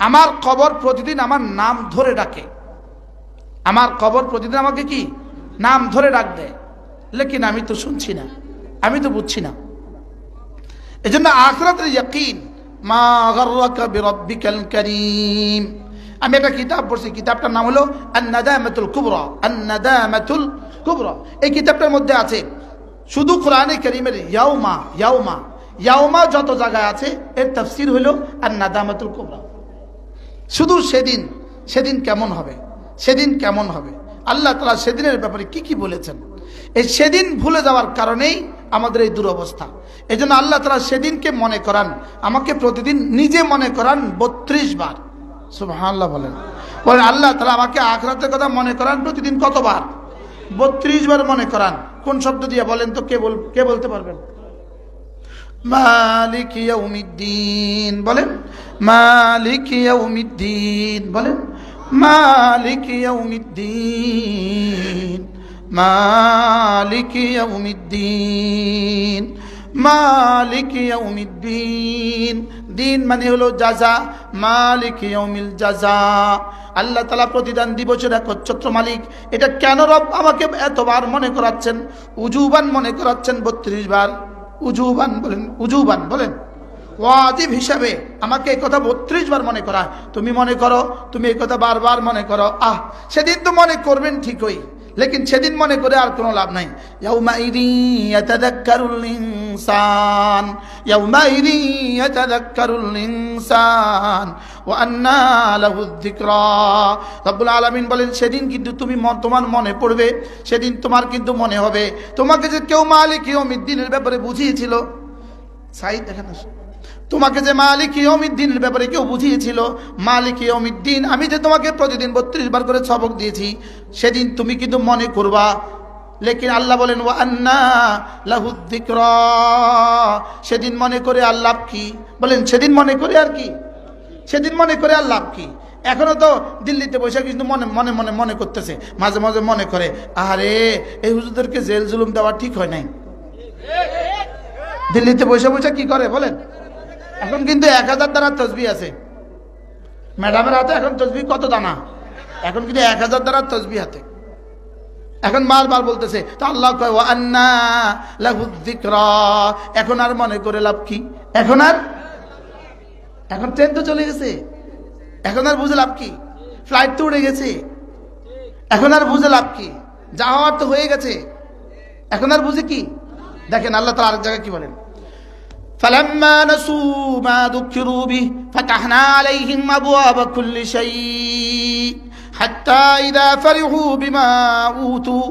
আমার কবর প্রতিদিন আমার নাম ধরে ডাকে। আমার কবর প্রতিদিন আমাকে কি? নাম ধরে ডাক দেয়। লেকিন আমি তো শুনছি না, আমি তো বুঝছি না। এই জন্য আখরাতের ইয়াকিন, মা বিরব্বিকাল আমি একটা কিতাব পড়ছি, কিতাবটার নাম হলো আন্নাদামাতুল কুবরা আন্নাদামাতুল কুবরা। এই কিতাবটার মধ্যে আছে, শুধু কোরআনে করিমের ইয়াউমা ইয়াউমা ইয়াউমা যত জায়গায় আছে, এর তাফসির হলো আন্নাদামাতুল কুবরা। শুধু সেদিন সেদিন কেমন হবে? সেদিন কেমন হবে? আল্লাহ তালা সেদিনের ব্যাপারে কি কি বলেছেন? এই সেদিন ভুলে যাওয়ার কারণেই আমাদের এই দুরবস্থা। এই জন্য আল্লাহ তালা সেদিনকে মনে করান। আমাকে প্রতিদিন নিজে মনে করান বত্রিশ বার। সুবহানাল্লাহ বলেন। বলেন, আল্লাহ তালা আমাকে আখরাতের কথা মনে করান প্রতিদিন কতবার? বত্রিশ বার মনে করান। কোন শব্দ দিয়ে বলেন তো? কে বল, কে বলতে পারবেন? মালিক ইয়াউমিদ্দিন, বলেন। মালিক ইয়াউমিদ্দিন, বলেন। মালিক ইয়াউমিদ্দিন মালিক ইয়াউমিদ্দিন মালিক ইয়াউমিদ্দিন। দিন মানে হলো জাজা, মালিক ইয়াউমিল জাজা। আল্লাহ তালা প্রতিদান দিবসের একচ্ছত্র মালিক। এটা কেন রব আমাকে এতবার মনে করাচ্ছেন? উজুবান মনে করাচ্ছেন বত্রিশ বার। উজুবান বলেন উজুবান বলেন। ওয়াজিব হিসাবে আমাকে এই কথা বত্রিশ বার মনে করা তুমি মনে করো, তুমি এই কথা বারবার মনে করো। আহ, সেদিন তো মনে করবেন ঠিকই, লেকিন সেদিন মনে করে আর কোনো লাভ নাই। ইনসান। ওয়া আন্না লাহু রব্বুল আলামিন বলেন, সেদিন কিন্তু তুমি তোমার মনে পড়বে, সেদিন তোমার কিন্তু মনে হবে। তোমাকে যে কেউ মালিক ইয়াউমিদ্দিনের ব্যাপারে বুঝিয়েছিল, সাইদ আসো। তোমাকে যে মালিক ইয়মিদ্দিনের ব্যাপারে কেউ বুঝিয়েছিল, মালিক ইয়মিদ্দিন আমি যে তোমাকে প্রতিদিন বত্রিশ বার করে সবক দিয়েছি, সেদিন তুমি কিন্তু মনে করবা। লেকিন আল্লাহ বলেন ও আন্না লাহুদ্দিক্র সেদিন মনে করে আল্লাহ কি? বলেন, সেদিন মনে করে আর কি? সেদিন মনে করে আর লাভ কি? এখনও তো দিল্লিতে বসে কিন্তু মনে মনে মনে মনে করতেছে। মাঝে মাঝে মনে করে আরে এই হুজুরদেরকে জেল জুলুম দেওয়া ঠিক হয় নাই। দিল্লিতে বসে বসে কি করে বলেন? এখন কিন্তু এক হাজার দ্বারা তসবি আছে। ম্যাডামের হাতে এখন তসবি কত দানা? এখন কিন্তু এক হাজার দ্বারা তসবি হাতে। এখন বারবার বলতেছে আল্লাহ কয় এখন আর মনে করে লাভ কি? এখন আর এখন ট্রেন তো চলে গেছে এখন আর বুঝে লাভ কি ফ্লাইট তো উড়ে গেছে এখন আর বুঝে লাভ কি যা হওয়ার তো হয়ে গেছে এখন আর বুঝে কি দেখেন আল্লাহ তালা আরেক জায়গায় কি বলেন فلما نسوا ما ذكروا به فتحنا عليهم أبواب كل شيء حتى إذا فرحوا بما أوتوا